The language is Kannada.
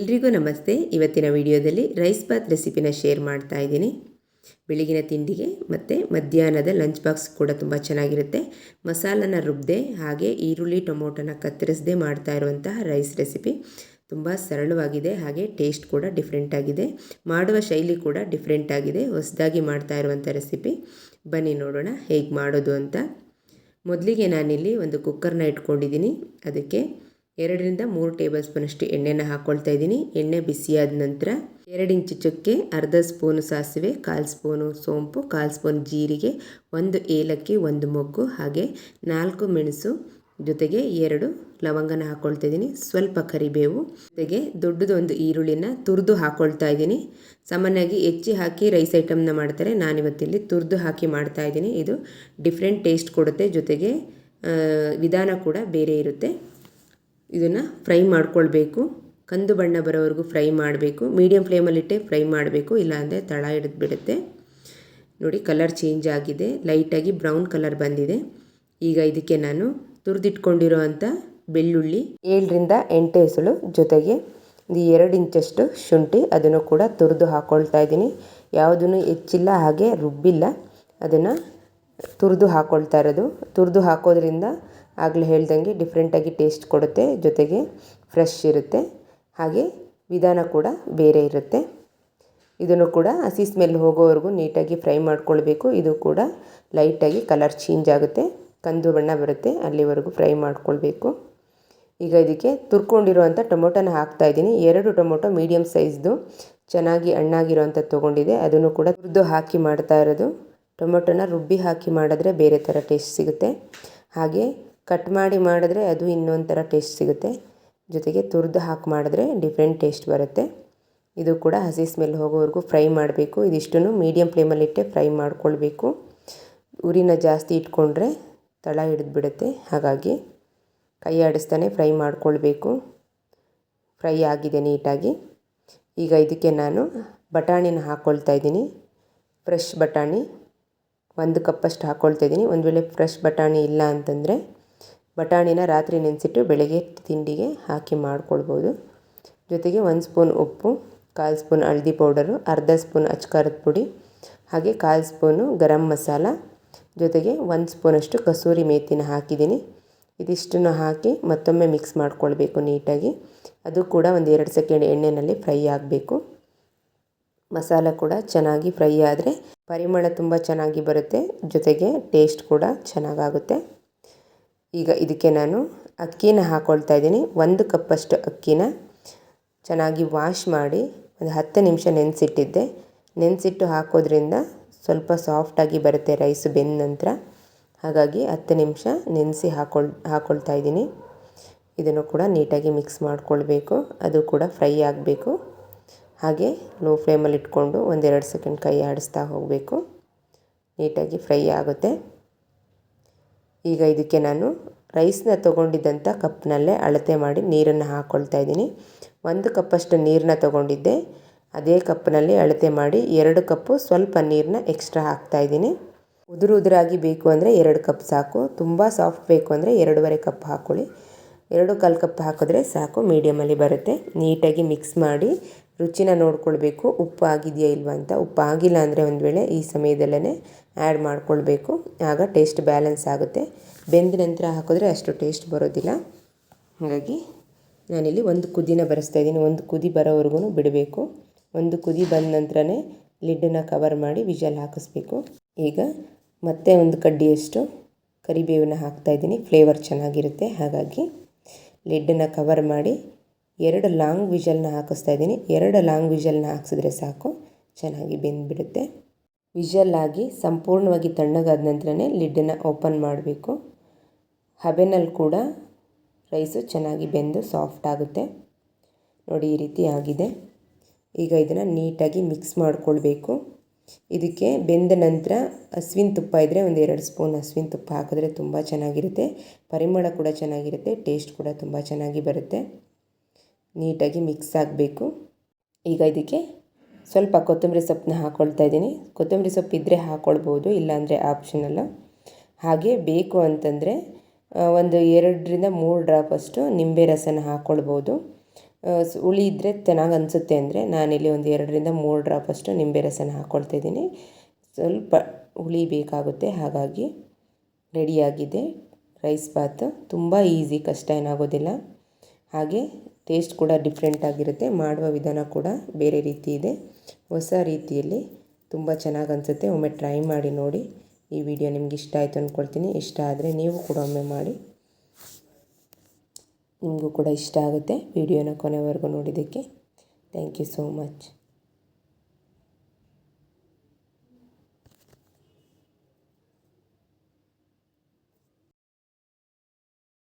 ಎಲ್ರಿಗೂ ನಮಸ್ತೆ. ಇವತ್ತಿನ ವಿಡಿಯೋದಲ್ಲಿ ರೈಸ್ ಬಾತ್ ರೆಸಿಪಿನ ಶೇರ್ ಮಾಡ್ತಾ ಇದ್ದೀನಿ. ಬೆಳಗಿನ ತಿಂಡಿಗೆ ಮತ್ತು ಮಧ್ಯಾಹ್ನದ ಲಂಚ್ ಬಾಕ್ಸ್ ಕೂಡ ತುಂಬ ಚೆನ್ನಾಗಿರುತ್ತೆ. ಮಸಾಲನ ರುಬ್ಬದೆ ಹಾಗೆ ಈರುಳ್ಳಿ ಟೊಮೊಟೊನ ಕತ್ತರಿಸದೆ ಮಾಡ್ತಾ ಇರುವಂತಹ ರೈಸ್ ರೆಸಿಪಿ ತುಂಬ ಸರಳವಾಗಿದೆ. ಹಾಗೆ ಟೇಸ್ಟ್ ಕೂಡ ಡಿಫ್ರೆಂಟ್ ಆಗಿದೆ. ಮಾಡುವ ಶೈಲಿ ಕೂಡ ಡಿಫ್ರೆಂಟ್ ಆಗಿದೆ. ಹೊಸದಾಗಿ ಮಾಡ್ತಾ ಇರುವಂಥ ರೆಸಿಪಿ. ಬನ್ನಿ ನೋಡೋಣ ಹೇಗೆ ಮಾಡೋದು ಅಂತ. ಮೊದಲಿಗೆ ನಾನಿಲ್ಲಿ ಒಂದು ಕುಕ್ಕರ್ನ ಇಟ್ಕೊಂಡಿದ್ದೀನಿ. ಅದಕ್ಕೆ ಎರಡರಿಂದ ಮೂರು ಟೇಬಲ್ ಸ್ಪೂನಷ್ಟು ಎಣ್ಣೆನ ಹಾಕ್ಕೊಳ್ತಾ ಇದ್ದೀನಿ. ಎಣ್ಣೆ ಬಿಸಿಯಾದ ನಂತರ ಎರಡು ಇಂಚು ಚುಕ್ಕೆ, ಅರ್ಧ ಸ್ಪೂನು ಸಾಸಿವೆ, ಕಾಲು ಸ್ಪೂನು ಸೋಂಪು, ಕಾಲು ಸ್ಪೂನ್ ಜೀರಿಗೆ, ಒಂದು ಏಲಕ್ಕಿ, ಒಂದು ಮೊಗ್ಗು, ಹಾಗೆ ನಾಲ್ಕು ಮೆಣಸು ಜೊತೆಗೆ ಎರಡು ಲವಂಗನ ಹಾಕ್ಕೊಳ್ತಾ ಇದ್ದೀನಿ. ಸ್ವಲ್ಪ ಕರಿಬೇವು ಜೊತೆಗೆ ದೊಡ್ಡದೊಂದು ಈರುಳ್ಳಿನ ತುರಿದು ಹಾಕ್ಕೊಳ್ತಾ ಇದ್ದೀನಿ. ಸಾಮಾನ್ಯವಾಗಿ ಹೆಚ್ಚಿ ಹಾಕಿ ರೈಸ್ ಐಟಮ್ನ ಮಾಡ್ತಾರೆ. ನಾನಿವತ್ತಿಲ್ಲಿ ತುರಿದು ಹಾಕಿ ಮಾಡ್ತಾ ಇದ್ದೀನಿ. ಇದು ಡಿಫ್ರೆಂಟ್ ಟೇಸ್ಟ್ ಕೊಡುತ್ತೆ. ಜೊತೆಗೆ ವಿಧಾನ ಕೂಡ ಬೇರೆ ಇರುತ್ತೆ. ಇದನ್ನು ಫ್ರೈ ಮಾಡ್ಕೊಳ್ಬೇಕು. ಕಂದು ಬಣ್ಣ ಬರೋವರೆಗೂ ಫ್ರೈ ಮಾಡಬೇಕು. ಮೀಡಿಯಮ್ ಫ್ಲೇಮಲ್ಲಿಟ್ಟೆ ಫ್ರೈ ಮಾಡಬೇಕು. ಇಲ್ಲಾಂದರೆ ತಳ ಹಿಡಿದು ಬಿಡುತ್ತೆ ನೋಡಿ, ಕಲರ್ ಚೇಂಜ್ ಆಗಿದೆ. ಲೈಟಾಗಿ ಬ್ರೌನ್ ಕಲರ್ ಬಂದಿದೆ. ಈಗ ಇದಕ್ಕೆ ನಾನು ತುರಿದಿಟ್ಕೊಂಡಿರೋ ಅಂಥ ಬೆಳ್ಳುಳ್ಳಿ ಏಳರಿಂದ ಎಂಟು ಹೆಸಳು ಜೊತೆಗೆ ಒಂದು ಎರಡು ಇಂಚಷ್ಟು ಶುಂಠಿ ಅದನ್ನು ಕೂಡ ತುರಿದು ಹಾಕ್ಕೊಳ್ತಾ ಇದ್ದೀನಿ. ಯಾವುದನ್ನು ಹೆಚ್ಚಿಲ್ಲ ಹಾಗೆ ರುಬ್ಬಿಲ್ಲ. ಅದನ್ನು ತುರಿದು ಹಾಕ್ಕೊಳ್ತಾ ಇರೋದು. ತುರಿದು ಹಾಕೋದ್ರಿಂದ ಆಗಲೇ ಹೇಳ್ದಂಗೆ ಡಿಫ್ರೆಂಟಾಗಿ ಟೇಸ್ಟ್ ಕೊಡುತ್ತೆ, ಜೊತೆಗೆ ಫ್ರೆಶ್ ಇರುತ್ತೆ. ಹಾಗೆ ವಿಧಾನ ಕೂಡ ಬೇರೆ ಇರುತ್ತೆ. ಇದನ್ನು ಕೂಡ ಹಸಿ ಸ್ಮೆಲ್ ಹೋಗೋವರೆಗೂ ನೀಟಾಗಿ ಫ್ರೈ ಮಾಡ್ಕೊಳ್ಬೇಕು. ಇದು ಕೂಡ ಲೈಟಾಗಿ ಕಲರ್ ಚೇಂಜ್ ಆಗುತ್ತೆ. ಕಂದು ಬಣ್ಣ ಬರುತ್ತೆ, ಅಲ್ಲಿವರೆಗೂ ಫ್ರೈ ಮಾಡ್ಕೊಳ್ಬೇಕು. ಈಗ ಇದಕ್ಕೆ ತುರ್ಕೊಂಡಿರುವಂಥ ಟೊಮೊಟೊನ ಹಾಕ್ತಾಯಿದ್ದೀನಿ ಎರಡು ಟೊಮೊಟೊ ಮೀಡಿಯಮ್ ಸೈಜ್ದು ಚೆನ್ನಾಗಿ ಹಣ್ಣಾಗಿರೋವಂಥ ತೊಗೊಂಡಿದೆ ಅದನ್ನು ಕೂಡ ತುರಿದು ಹಾಕಿ ಮಾಡ್ತಾ ಇರೋದು. ಟೊಮೊಟೊನ ರುಬ್ಬಿ ಹಾಕಿ ಮಾಡಿದ್ರೆ ಬೇರೆ ಥರ ಟೇಸ್ಟ್ ಸಿಗುತ್ತೆ. ಹಾಗೆ ಕಟ್ ಮಾಡಿ ಮಾಡಿದ್ರೆ ಅದು ಇನ್ನೊಂಥರ ಥರ ಟೇಸ್ಟ್ ಸಿಗುತ್ತೆ. ಜೊತೆಗೆ ತುರಿದು ಹಾಕಿ ಮಾಡಿದ್ರೆ ಡಿಫ್ರೆಂಟ್ ಟೇಸ್ಟ್ ಬರುತ್ತೆ. ಇದು ಕೂಡ ಹಸಿ ಸ್ಮೆಲ್ ಹೋಗೋವರೆಗೂ ಫ್ರೈ ಮಾಡಬೇಕು. ಇದಿಷ್ಟನ್ನು ಮೀಡಿಯಮ್ ಫ್ಲೇಮಲ್ಲಿಟ್ಟೆ ಫ್ರೈ ಮಾಡ್ಕೊಳ್ಬೇಕು. ಉರಿನ ಜಾಸ್ತಿ ಇಟ್ಕೊಂಡ್ರೆ ತಳ ಹಿಡಿದ್ಬಿಡುತ್ತೆ. ಹಾಗಾಗಿ ಕೈ ಆಡಿಸ್ತಾನೆ ಫ್ರೈ ಮಾಡ್ಕೊಳ್ಬೇಕು. ಫ್ರೈ ಆಗಿದೆ ನೀಟಾಗಿ. ಈಗ ಇದಕ್ಕೆ ನಾನು ಬಟಾಣಿನ ಹಾಕ್ಕೊಳ್ತಾ ಇದ್ದೀನಿ. ಫ್ರೆಶ್ ಬಟಾಣಿ. ಒಂದು ಕಪ್ಪಷ್ಟು ಹಾಕ್ಕೊಳ್ತಾ ಇದ್ದೀನಿ. ಒಂದು ವೇಳೆ ಫ್ರೆಶ್ ಬಟಾಣಿ ಇಲ್ಲ ಅಂತಂದರೆ ಬಟಾಣಿನ ರಾತ್ರಿ ನೆನೆಸಿಟ್ಟು ಬೆಳಗ್ಗೆ ತಿಂಡಿಗೆ ಹಾಕಿ ಮಾಡ್ಕೊಳ್ಬೋದು. ಜೊತೆಗೆ ಒಂದು ಸ್ಪೂನ್ ಉಪ್ಪು, ಕಾಲು ಸ್ಪೂನ್ ಹಳದಿ ಪೌಡರು, ಅರ್ಧ ಸ್ಪೂನ್ ಅಚ್ಕಾರದ ಪುಡಿ, ಹಾಗೆ ಕಾಲು ಸ್ಪೂನು ಗರಂ ಮಸಾಲ. ಜೊತೆಗೆ ಒಂದು ಸ್ಪೂನಷ್ಟು ಕಸೂರಿ ಮೇಥಿನ ಹಾಕಿದ್ದೀನಿ. ಇದಿಷ್ಟನ್ನು ಹಾಕಿ ಮತ್ತೊಮ್ಮೆ ಮಿಕ್ಸ್ ಮಾಡ್ಕೊಳ್ಬೇಕು ನೀಟಾಗಿ. ಅದು ಕೂಡ ಒಂದು ಎರಡು ಸೆಕೆಂಡ್ ಎಣ್ಣೆಯಲ್ಲಿ ಫ್ರೈ ಆಗಬೇಕು. ಮಸಾಲ ಕೂಡ ಚೆನ್ನಾಗಿ ಫ್ರೈ ಆದರೆ ಪರಿಮಳ ತುಂಬ ಚೆನ್ನಾಗಿ ಬರುತ್ತೆ. ಜೊತೆಗೆ ಟೇಸ್ಟ್ ಕೂಡ ಚೆನ್ನಾಗಾಗುತ್ತೆ. ಈಗ ಇದಕ್ಕೆ ನಾನು ಅಕ್ಕಿನ ಹಾಕ್ಕೊಳ್ತಾ ಇದ್ದೀನಿ. ಒಂದು ಕಪ್ಪಷ್ಟು ಅಕ್ಕಿನ ಚೆನ್ನಾಗಿ ವಾಶ್ ಮಾಡಿ ಒಂದು ಹತ್ತು ನಿಮಿಷ ನೆನೆಸಿಟ್ಟಿದ್ದೆ. ನೆನೆಸಿಟ್ಟು ಹಾಕೋದ್ರಿಂದ ಸ್ವಲ್ಪ ಸಾಫ್ಟಾಗಿ ಬರುತ್ತೆ ರೈಸ್ ಬೆಂದ ನಂತರ. ಹಾಗಾಗಿ ಹತ್ತು ನಿಮಿಷ ನೆನೆಸಿ ಹಾಕೊಳ್ ಹಾಕ್ಕೊಳ್ತಾ ಇದ್ದೀನಿ. ಇದನ್ನು ಕೂಡ ನೀಟಾಗಿ ಮಿಕ್ಸ್ ಮಾಡಿಕೊಳ್ಬೇಕು. ಅದು ಕೂಡ ಫ್ರೈ ಆಗಬೇಕು. ಹಾಗೆ ಲೋ ಫ್ಲೇಮಲ್ಲಿ ಇಟ್ಕೊಂಡು ಒಂದೆರಡು ಸೆಕೆಂಡ್ ಕೈ ಆಡಿಸ್ತಾ ಹೋಗಬೇಕು. ನೀಟಾಗಿ ಫ್ರೈ ಆಗುತ್ತೆ. ಈಗ ಇದಕ್ಕೆ ನಾನು ರೈಸ್ನ ತೊಗೊಂಡಿದ್ದಂಥ ಕಪ್ನಲ್ಲೇ ಅಳತೆ ಮಾಡಿ ನೀರನ್ನು ಹಾಕ್ಕೊಳ್ತಾ ಇದ್ದೀನಿ. ಒಂದು ಕಪ್ಪಷ್ಟು ನೀರನ್ನ ತೊಗೊಂಡಿದ್ದೆ. ಅದೇ ಕಪ್ನಲ್ಲಿ ಅಳತೆ ಮಾಡಿ ಎರಡು ಕಪ್ಪು ಸ್ವಲ್ಪ ನೀರನ್ನ ಎಕ್ಸ್ಟ್ರಾ ಹಾಕ್ತಾಯಿದ್ದೀನಿ ಉದುರು ಉದುರಾಗಿ ಬೇಕು ಅಂದರೆ ಎರಡು ಕಪ್ ಸಾಕು. ತುಂಬ ಸಾಫ್ಟ್ ಬೇಕು ಅಂದರೆ ಎರಡೂವರೆ ಕಪ್ ಹಾಕ್ಕೊಳ್ಳಿ ಎರಡು ಕಾಲು ಕಪ್ ಹಾಕಿದ್ರೆ ಸಾಕು, ಮೀಡಿಯಮಲ್ಲಿ ಬರುತ್ತೆ. ನೀಟಾಗಿ ಮಿಕ್ಸ್ ಮಾಡಿ ರುಚಿನ ನೋಡ್ಕೊಳ್ಬೇಕು. ಉಪ್ಪು ಆಗಿದೆಯಾ ಇಲ್ವಾ ಅಂತ. ಉಪ್ಪು ಆಗಿಲ್ಲ ಅಂದರೆ ಒಂದು ವೇಳೆ ಈ ಸಮಯದಲ್ಲೇ ಆ್ಯಡ್ ಮಾಡಿಕೊಳ್ಬೇಕು. ಆಗ ಟೇಸ್ಟ್ ಬ್ಯಾಲೆನ್ಸ್ ಆಗುತ್ತೆ. ಬೆಂದ ನಂತರ ಹಾಕಿದ್ರೆ ಅಷ್ಟು ಟೇಸ್ಟ್ ಬರೋದಿಲ್ಲ. ಹಾಗಾಗಿ ನಾನಿಲ್ಲಿ ಒಂದು ಕುದಿನ ಬರೆಸ್ತಾ ಇದ್ದೀನಿ. ಒಂದು ಕುದಿ ಬರೋವರೆಗೂ ಬಿಡಬೇಕು. ಒಂದು ಕುದಿ ಬಂದ ನಂತರನೇ ಲಿಡ್ಡನ್ನು ಕವರ್ ಮಾಡಿ ವಿಜಲ್ ಹಾಕಿಸ್ಬೇಕು. ಈಗ ಮತ್ತೆ ಒಂದು ಕಡ್ಡಿಯಷ್ಟು ಕರಿಬೇವನ್ನ ಹಾಕ್ತಾಯಿದ್ದೀನಿ ಫ್ಲೇವರ್ ಚೆನ್ನಾಗಿರುತ್ತೆ. ಹಾಗಾಗಿ ಲಿಡ್ಡನ್ನು ಕವರ್ ಮಾಡಿ ಎರಡು ಲಾಂಗ್ ವಿಜಲ್ನ ಹಾಕಿಸ್ತಾ ಇದ್ದೀನಿ. ಎರಡು ಲಾಂಗ್ ವಿಜಲ್ನ ಹಾಕಿಸಿದ್ರೆ ಸಾಕು. ಚೆನ್ನಾಗಿ ಬೆಂದುಬಿಡುತ್ತೆ. ವಿಜಲ್ ಆಗಿ ಸಂಪೂರ್ಣವಾಗಿ ತಣ್ಣಗಾದ ನಂತರನೇ ಲಿಡ್ಡನ್ನು ಓಪನ್ ಮಾಡಬೇಕು. ಹಬೆನಲ್ಲಿ ಕೂಡ ರೈಸು ಚೆನ್ನಾಗಿ ಬೆಂದು ಸಾಫ್ಟ್ ಆಗುತ್ತೆ. ನೋಡಿ, ಈ ರೀತಿ ಆಗಿದೆ. ಈಗ ಇದನ್ನು ನೀಟಾಗಿ ಮಿಕ್ಸ್ ಮಾಡಿಕೊಳ್ಬೇಕು. ಇದಕ್ಕೆ ಬೆಂದ ನಂತರ ಹಸುವಿನ ತುಪ್ಪ ಇದ್ದರೆ ಒಂದು ಎರಡು ಸ್ಪೂನ್ ಹಸುವಿನ ತುಪ್ಪ ಹಾಕಿದ್ರೆ ತುಂಬ ಚೆನ್ನಾಗಿರುತ್ತೆ. ಪರಿಮಳ ಕೂಡ ಚೆನ್ನಾಗಿರುತ್ತೆ. ಟೇಸ್ಟ್ ಕೂಡ ತುಂಬ ಚೆನ್ನಾಗಿ ಬರುತ್ತೆ. ನೀಟಾಗಿ ಮಿಕ್ಸ್ ಆಗಬೇಕು. ಈಗ ಇದಕ್ಕೆ ಸ್ವಲ್ಪ ಕೊತ್ತಂಬರಿ ಸೊಪ್ಪನ್ನ ಹಾಕ್ಕೊಳ್ತಾ ಇದ್ದೀನಿ. ಕೊತ್ತಂಬರಿ ಸೊಪ್ಪು ಇದ್ದರೆ ಹಾಕ್ಕೊಳ್ಬೋದು ಇಲ್ಲಾಂದರೆ ಆಪ್ಷನಲ್ಲ ಹಾಗೆ ಬೇಕು ಅಂತಂದರೆ ಒಂದು ಎರಡರಿಂದ ಮೂರು ಡ್ರಾಪ್ ಅಷ್ಟು ನಿಂಬೆ ರಸನ ಹಾಕ್ಕೊಳ್ಬೋದು ಹುಳಿ ಇದ್ದರೆ ಚೆನ್ನಾಗಿ ಅನಿಸುತ್ತೆ ಅಂದರೆ ನಾನಿಲ್ಲಿ ಒಂದು ಎರಡರಿಂದ ಮೂರು ಡ್ರಾಪ್ ಅಷ್ಟು ನಿಂಬೆ ರಸನ ಹಾಕ್ಕೊಳ್ತಾ ಇದ್ದೀನಿ. ಸ್ವಲ್ಪ ಹುಳಿ ಬೇಕಾಗುತ್ತೆ, ಹಾಗಾಗಿ ರೆಡಿಯಾಗಿದೆ. ರೈಸ್ ಬಾತ್ ತುಂಬ ಈಸಿ ಕಷ್ಟ ಏನಾಗೋದಿಲ್ಲ. ಹಾಗೆ ಟೇಸ್ಟ್ ಕೂಡ ಡಿಫ್ರೆಂಟ್ ಆಗಿರುತ್ತೆ, ಮಾಡುವ ವಿಧಾನ ಕೂಡ ಬೇರೆ ರೀತಿ ಇದೆ. ಹೊಸ ರೀತಿಯಲ್ಲಿ ತುಂಬ ಚೆನ್ನಾಗಿ ಅನಿಸುತ್ತೆ. ಒಮ್ಮೆ ಟ್ರೈ ಮಾಡಿ ನೋಡಿ. ಈ ವಿಡಿಯೋ ನಿಮ್ಗೆ ಇಷ್ಟ ಆಯಿತು ಅಂದ್ಕೊಳ್ತೀನಿ ಇಷ್ಟ ಆದರೆ ನೀವು ಕೂಡ ಒಮ್ಮೆ ಮಾಡಿ. ನಿಮಗೂ ಕೂಡ ಇಷ್ಟ ಆಗುತ್ತೆ ವಿಡಿಯೋನ ಕೊನೆವರೆಗೂ ನೋಡಿದ್ದಕ್ಕೆ. Thank you so much